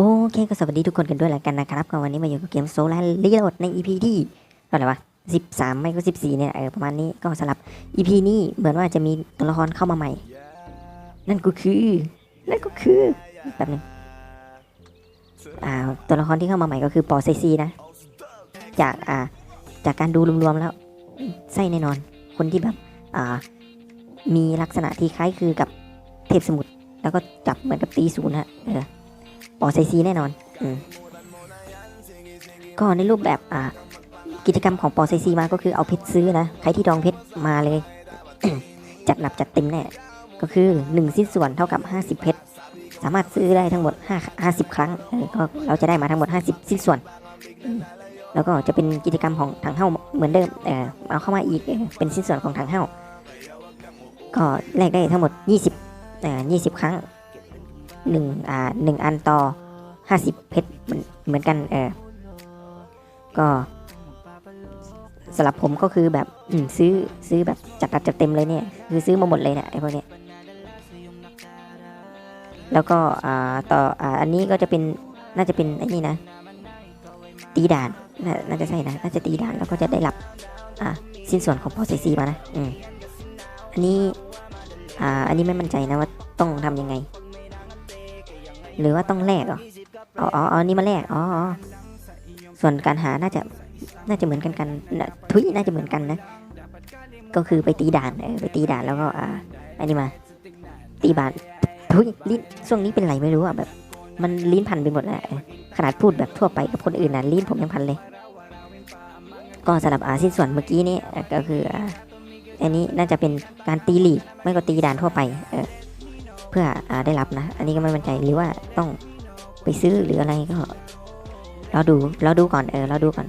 โอเคก็สวัสดีทุกคนกันด้วยแล้วกันนะครับก็วันนี้มาอยู่กับเกมโซลาร์รีโหลดใน EP ที่เท่าไหร่วะ13 ไม่ก็ 14 เนี่ยเออประมาณนี้ก็สลับ EP นี้เหมือนว่าจะมีตัวละครเข้ามาใหม่ นั่นก็คือนั่นก็คือแป๊บนึงอ่าตัวละครที่เข้ามาใหม่ก็คือปอไซซีนะ จากอ่าจากการดูรวมๆแล้วใช่แน่นอน คนที่แบบอ่ามีลักษณะที่คล้ายคือกับเทพสมุทรแล้วก็จับเหมือนกับตีศูนย์ฮะเออ ปอไซซีแน่นอนอมก็ในรูปแบบอ่ากิจกรรมของปอไซซีมาก็คือเอาเพชรซื้อนะ ใครที่ดองเพชรมาเลย จัดหนับจัดเต็มแน่ก็คือ1สิ้นส่วนเท่ากับ 50 เพชร สามารถซื้อได้ทั้งหมด 5 50 ครั้งเออก็เราจะได้มาทั้งหมด 50 สิ้นส่วนอืมแล้วก็จะเป็นกิจกรรมของถังเฮ้าเหมือนเดิมเออเอาเข้ามาอีกเออเป็นสิ้นส่วนของถังเฮ้าก็แลกได้ทั้งหมด 20เอ่อ20 ครั้ง หนึ่งอ่าหนึ่งอันต่อห้าสิบเพชรเหมือนกันเออก็สำหรับผมก็คือแบบอืมซื้อซื้อแบบจัดจัดเต็มเลยเนี่ย คือซื้อมาหมดเลยเนี่ยไอ้พวกเนี้ยแล้วก็อ่าต่ออ่าอันนี้ก็จะเป็นน่าจะเป็นไอ้นี่นะ ตีด่านนาน่าจะใช่นะน่าจะตีด่านแล้วก็จะได้รับอ่าสิ้นส่วนของพอเซซีมานะอืมอันนี้อ่าอันนี้ไม่มั่นใจนะว่าต้องทำยังไง หรือว่าต้องแลกเหรออ๋ออ๋ออ๋อนี่มาแลกอ๋อส่วนการหาน่าจะน่าจะเหมือนกันกันทุยน่าจะเหมือนกันนะ ก็คือไปตีด่านเออไปตีด่านแล้วก็อ่าอันนี้มา ตีบานทุยลิ้นช่วงนี้เป็นไรไม่รู้อะแบบ มันลิ้นพันไปหมดแล้วเออขนาดพูดแบบทั่วไปกับคนอื่นนะลิ้นผมยังพันเลย ก็สำหรับอาสิ้นส่วนเมื่อกี้นี่ก็คืออันนี้น่าจะเป็นการตีหลีกไม่ก็ตีด่านทั่วไปเออ เพื่ออได้รับนะ อันนี้ก็ไม่มั่นใจหรือว่าต้องไปซื้อหรืออะไรก็เราดูเราดูก่อนเออเราดูก่อน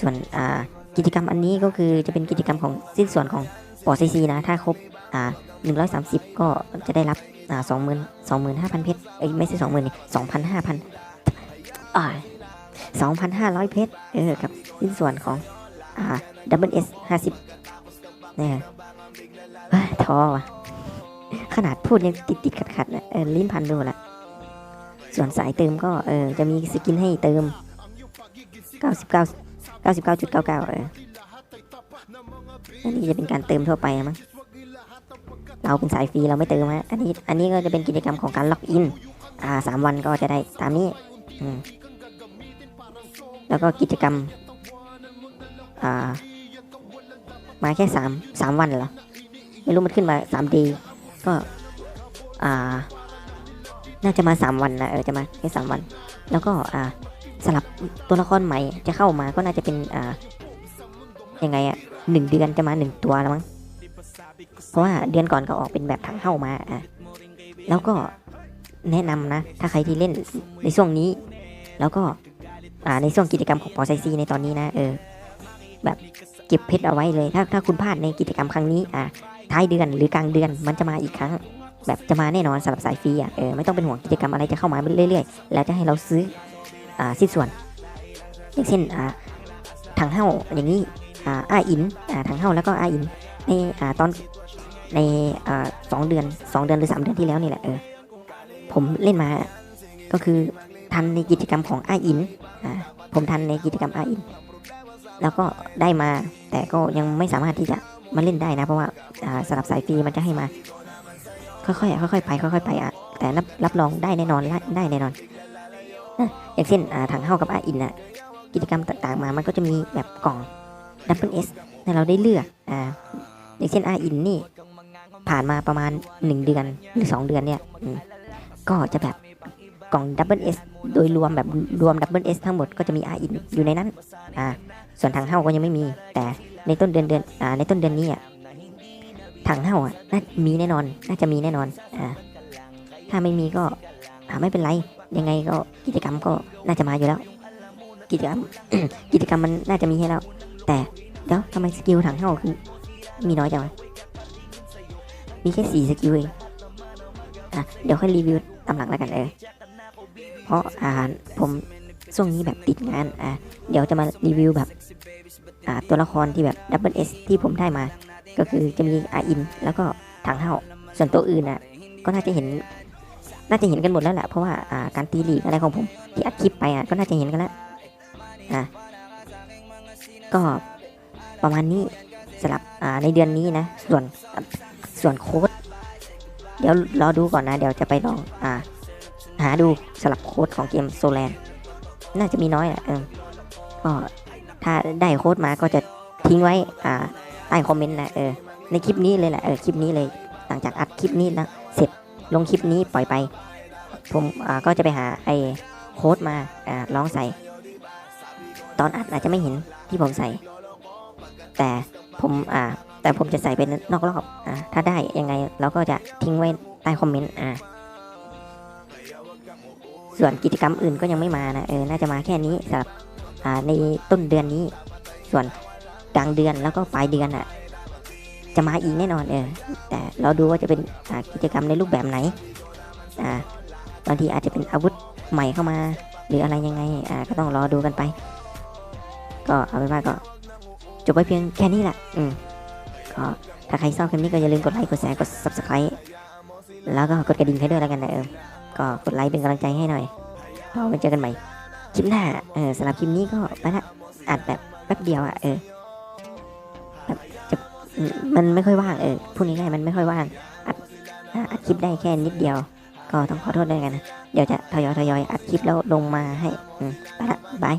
ส่วนอ่ากิจกรรมอันนี้ก็คือจะเป็นกิจกรรมของสิ้นส่วนของปอซีซีนะ ถ้าครบอ่าหนึ่งร้อยสามสิบก็จะได้รับอ่าสองหมื่นสองหมื่นห้าพันเพชรเอ้ยไม่ใช่สองหมื่นนี่สองพันห้าพันอ่าสองพันห้าร้อยเพชรเออกับสิ้นส่วนของอ่าดับเบิลเอสห้าสิบเนี่ยท้อว่ะ ขนาดพูดยังติดติดขัดขัดๆนะเออลิ้นพันดูละส่วนสายเติมก็เออจะมีสกินให้เติม 99 99.99 เอออันนี้จะเป็นการเติมทั่วไปนะมั้งเราเป็นสายฟรีเราไม่เติมฮะอันนี้อันนี้ก็จะเป็นกิจกรรมของการล็อกอิน อ่าสามวันก็จะได้ตามนี้อืมแล้วก็กิจกรรม อ่า มาแค่สามสามวันเหรอ ไม่รู้มันขึ้นมาสามดี ก็ อ่า น่าจะมาสามวันนะเออจะมาแค่สามวัน แล้วก็อ่าสลับตัวละครใหม่จะเข้ามาก็น่าจะเป็นอ่ายังไงอะหนึ่งเดือนจะมาหนึ่งตัวแล้วมั้งเพราะว่าเดือนก่อนก็ออกเป็นแบบถังเข้ามาอะแล้วก็แนะนำนะ ถ้าใครที่เล่นในช่วงนี้ แล้วก็อ่าในช่วงกิจกรรมของปอไซซีในตอนนี้นะ เออ แบบเก็บเพชรเอาไว้เลย ถ้าถ้าคุณพลาดในกิจกรรมครั้งนี้ อ่า ท้ายเดือนหรือกลางเดือนมันจะมาอีกครั้ง แบบจะมาแน่นอนสำหรับสายฟรีอะเออไม่ต้องเป็นห่วงกิจกรรมอะไรจะเข้ามาเรื่อยๆ แล้วจะให้เราซื้ออ่าสิ้นส่วนอย่างเช่นอ่าถังเฮ้าอย่างนี้อ่าอาอินอ่าถังเฮ้าแล้วก็อาอินในอ่าตอนในอ่าสองเดือนสองเดือนหรือสามเดือนที่แล้วนี่แหละเออผมเล่นมาก็คือทันในกิจกรรมของอาอินอ่าผมทันในกิจกรรมอาอินแล้วก็ได้มาแต่ก็ยังไม่สามารถที่จะ มาเล่นได้นะ เพราะว่าสำหรับสายฟรีมันจะให้มา ค่อยๆค่อยๆไปค่อยๆไปอะแต่รับรับรองได้แน่นอนได้แน่นอนอย่างเช่นอ่าทางเข้ากับอาอินอะกิจกรรมต่างๆมา มันก็จะมีแบบกล่องดับเบิลเอสให้เราได้เลือกอ่าอย่างเช่นอาอินนี่ ผ่านมาประมาณ 1 เดือนหรือ 2 เดือนเนี่ยก็จะแบบกล่องดับเบิลเอสโดยรวมแบบรวมดับเบิลเอสทั้งหมดก็จะมีอาอินอยู่ในนั้นอ่าส่วนทางเข้าก็ยังไม่มีแต่ ในต้นเดือนเดือนอ่าในต้นเดือนนี้อะถังเห่าอะน่ามีแน่นอน น่าจะมีแน่นอนอ่าถ้าไม่มีก็อ่าไม่เป็นไร ยังไงก็กิจกรรมก็น่าจะมาอยู่แล้ว กิจกรรม กิจกรรมมันน่าจะมีให้แล้ว แต่เดี๋ยวทำไมสกิลถังเห่าคือมีน้อยจังวะมีแค่สี่สกิลเองอะเดี๋ยวค่อยรีวิวตามหลังแล้วกันเออเพราะอ่าผมช่วงนี้แบบติดงานอ่าเดี๋ยวจะมารีวิวแบบ ตัวละครที่แบบดับเบิลเอสที่ผมได้มา ก็คือจะมีอาอิน แล้วก็ถังเห่าส่วนตัวอื่นน่ะก็น่าจะเห็น น่าจะเห็นกันหมดแล้วแหละเพราะว่าการตีลีกอะไรของผมที่อัดคลิปไปอะก็น่าจะเห็นกันแล้วอะก็ประมาณนี้สำหรับอ่าในเดือนนี้นะ ส่วนส่วนโค้ดเดี๋ยวรอดูก่อนนะ เดี๋ยวจะไปลองอ่าหาดูสำหรับโค้ดของเกมโซแลนน่าจะมีน้อยอะก็ ถ้าได้โค้ดมาก็จะทิ้งไว้อ่าใต้คอมเมนต์นะเออในคลิปนี้เลยแหละเออคลิปนี้เลยหลังจากอัดคลิปนี้นะเสร็จลงคลิปนี้ปล่อยไป ผมอ่าก็จะไปหาไอ้โค้ดมาอ่าลองใส่ ตอนอัดอาจจะไม่เห็นที่ผมใส่ แต่ผมอ่าแต่ผมจะใส่เป็นนอกรอบอ่าถ้าได้ยังไงเราก็จะทิ้งไว้ใต้คอมเมนต์อ่าส่วนกิจกรรมอื่นก็ยังไม่มานะเออน่าจะมาแค่นี้สำหรับ ในต้นเดือนนี้ ส่วนกลางเดือนแล้วก็ปลายเดือนอะ จะมาอีกแน่นอนเออแต่เราดูว่าจะเป็นกิจกรรมในรูปแบบไหนอ่าบางทีอาจจะเป็นอาวุธใหม่เข้ามา หรืออะไรยังไงอ่าก็ต้องรอดูกันไป ก็เอาเป็นว่าก็จบไปเพียงแค่นี้แหละอืมก็ถ้าใครชอบคลิปนี้ก็อย่าลืมกดไลค์กดแชร์กด subscribe แล้วก็กดกระดิ่งให้ด้วยแล้วกันนะเออก็กดไลค์เป็นกำลังใจให้หน่อยเราไปเจอกันใหม่ คลิปหน้าเออสำหรับคลิปนี้ก็ไปละอัดแบบแป๊บเดียวอะเออแบบจะมันไม่ค่อยว่างเออพูดง่ายๆมันไม่ค่อยว่างอัดอัดคลิปได้แค่นิดเดียว ก็ต้องขอโทษด้วยกันนะเดี๋ยวจะทยอยทยอยอัดคลิปแล้วลงมาให้ไปละบาย